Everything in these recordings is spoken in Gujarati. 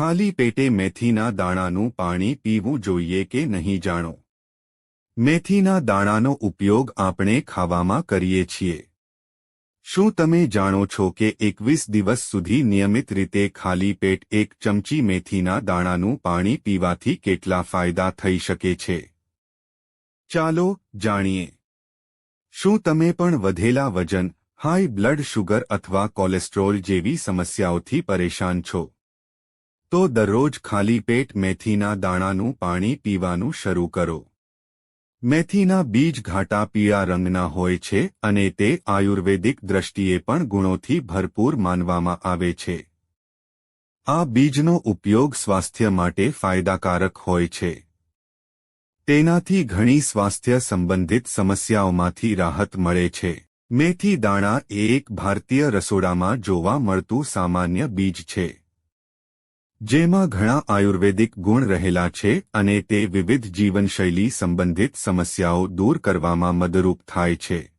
ખાલી પેટે મેથીના દાણાનું પાણી પીવું જોઈએ કે નહીં જાણો? મેથીના દાણાનો ઉપયોગ આપણે ખાવામાં કરીએ છીએ. શું તમે જાણો છો કે એકવીસ દિવસ સુધી નિયમિત રીતે ખાલી પેટ એક ચમચી મેથીના દાણાનું પાણી પીવાથી કેટલા ફાયદા થઈ શકે છે? ચાલો જાણીએ. શું તમે પણ વધેલા વજન, હાઈ બ્લડ શુગર અથવા કોલેસ્ટ્રોલ જેવી સમસ્યાઓથી પરેશાન છો? તો દરરોજ ખાલી પેટ મેથીના દાણાનું પાણી પીવાનું શરૂ કરો. મેથીના બીજ ઘાટા પીળા રંગના હોય છે અને તે આયુર્વેદિક દ્રષ્ટિએ પણ ગુણોથી ભરપૂર માનવામાં આવે છે. આ બીજનો ઉપયોગ સ્વાસ્થ્ય માટે ફાયદાકારક હોય છે. તેનાથી ઘણી સ્વાસ્થ્ય સંબંધિત સમસ્યાઓમાંથી રાહત મળે છે. મેથી દાણા એ એક ભારતીય રસોડામાં જોવા મળતું સામાન્ય બીજ છે. જેમાં ઘણા આયુર્વેદિક ગુણ રહેલા છે અને તે વિવિધ જીવનશૈલી સંબંધિત સમસ્યાઓ દૂર કરવામાં મદરૂપ થાય છે.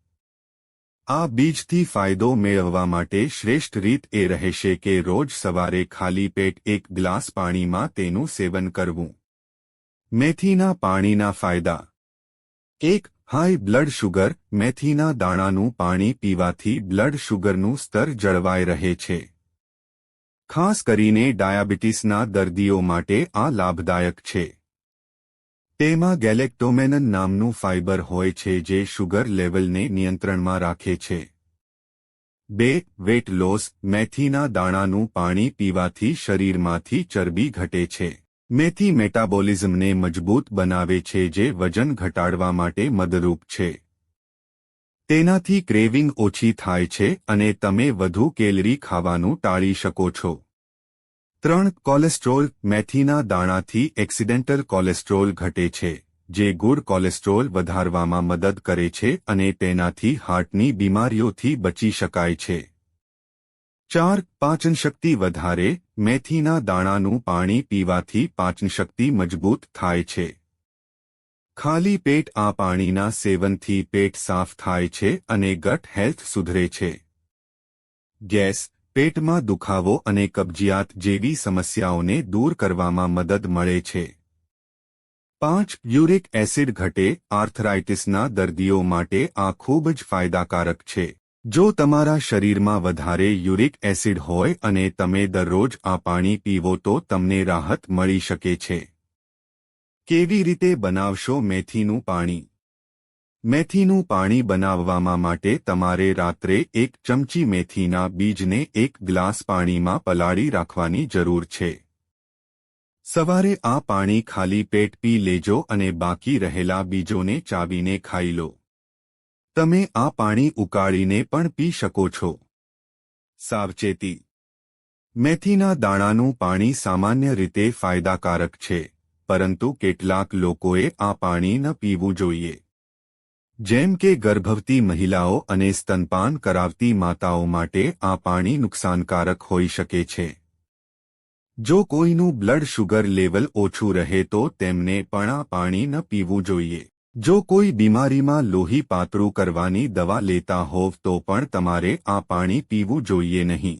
આ બીજથી ફાયદો મેળવવા માટે શ્રેષ્ઠ રીત એ રહેશે કે રોજ સવારે ખાલી પેટ એક ગ્લાસ પાણીમાં તેનું સેવન કરવું. મેથીના પાણીના ફાયદા. એક, હાઈ બ્લડ શુગર. મેથીના દાણાનું પાણી પીવાથી બ્લડ શુગરનું સ્તર જળવાઈ રહે છે. ખાસ કરીને ડાયાબિટીસના દર્દીઓ માટે આ લાભદાયક છે. તેમાં ગેલેક્ટોમેનન નામનું ફાઇબર હોય છે જે શુગર લેવલને નિયંત્રણમાં રાખે છે. બે, વેટ લોસ, મેથીના દાણાનું પાણી પીવાથી શરીરમાંથી ચરબી ઘટે છે. મેથી મેટાબોલિઝમને મજબૂત બનાવે છે જે વજન ઘટાડવા માટે મદરૂપ છે. તેનાથી ક્રેવિંગ ઓછી થાય છે અને તમે વધુ કેલરી ખાવાનું ટાળી શકો છો. ત્રણ, કોલેસ્ટ્રોલ મેથીના દાણાથી એક્સિડેન્ટલ કોલેસ્ટ્રોલ ઘટે છે, જે ગુડ કોલેસ્ટ્રોલ વધારવામાં મદદ કરે છે અને તેનાથી હાર્ટની બીમારીઓથી બચી શકાય છે. ચાર, પાચનશક્તિ વધારે, મેથીના દાણાનું પાણી પીવાથી પાચનશક્તિ મજબૂત થાય છે. ખાલી પેટ આ પાણીના સેવનથી પેટ સાફ થાય છે અને ગટ હેલ્થ સુધરે છે. ગેસ, પેટમાં દુખાવો અને કબજિયાત જેવી સમસ્યાઓને દૂર કરવામાં મદદ મળે છે. પાંચ, યુરિક એસિડ ઘટે આર્થરાઇટિસના દર્દીઓ માટે આ ખૂબ જ ફાયદાકારક છે. જો તમારા શરીરમાં વધારે યુરિક એસિડ હોય અને તમે દરરોજ આ પાણી પીવો તો તમને રાહત મળી શકે છે. કેવી રીતે બનાવશો મેથીનું પાણી? મેથીનું પાણી બનાવવામાં માટે તમારે રાત્રે એક ચમચી મેથીના બીજને એક ગ્લાસ પાણીમાં પલાળી રાખવાની જરૂર છે. સવારે આ પાણી ખાલી પેટ પી લેજો અને બાકી રહેલા બીજોને ચાવીને ખાઈ લો. તમે આ પાણી ઉકાળીને પણ પી શકો છો. સાવચેતી. મેથીના દાણાનું પાણી સામાન્ય રીતે ફાયદાકારક છે. પરંતુ કેટલાક લોકોએ આ પાણી ન પીવું જોઈએ. જેમ કે ગર્ભવતી મહિલાઓ અને સ્તનપાન કરાવતી માતાઓ માટે આ પાણી નુકસાનકારક હોઈ શકે છે. જો કોઈનું બ્લડ શુગર લેવલ ઓછું રહે તો તેમને પણ આ પાણી ન પીવું જોઈએ. જો કોઈ બીમારીમાં લોહી પાતળું કરવાની દવા લેતા હોવ તો પણ તમારે આ પાણી પીવું જોઈએ નહીં.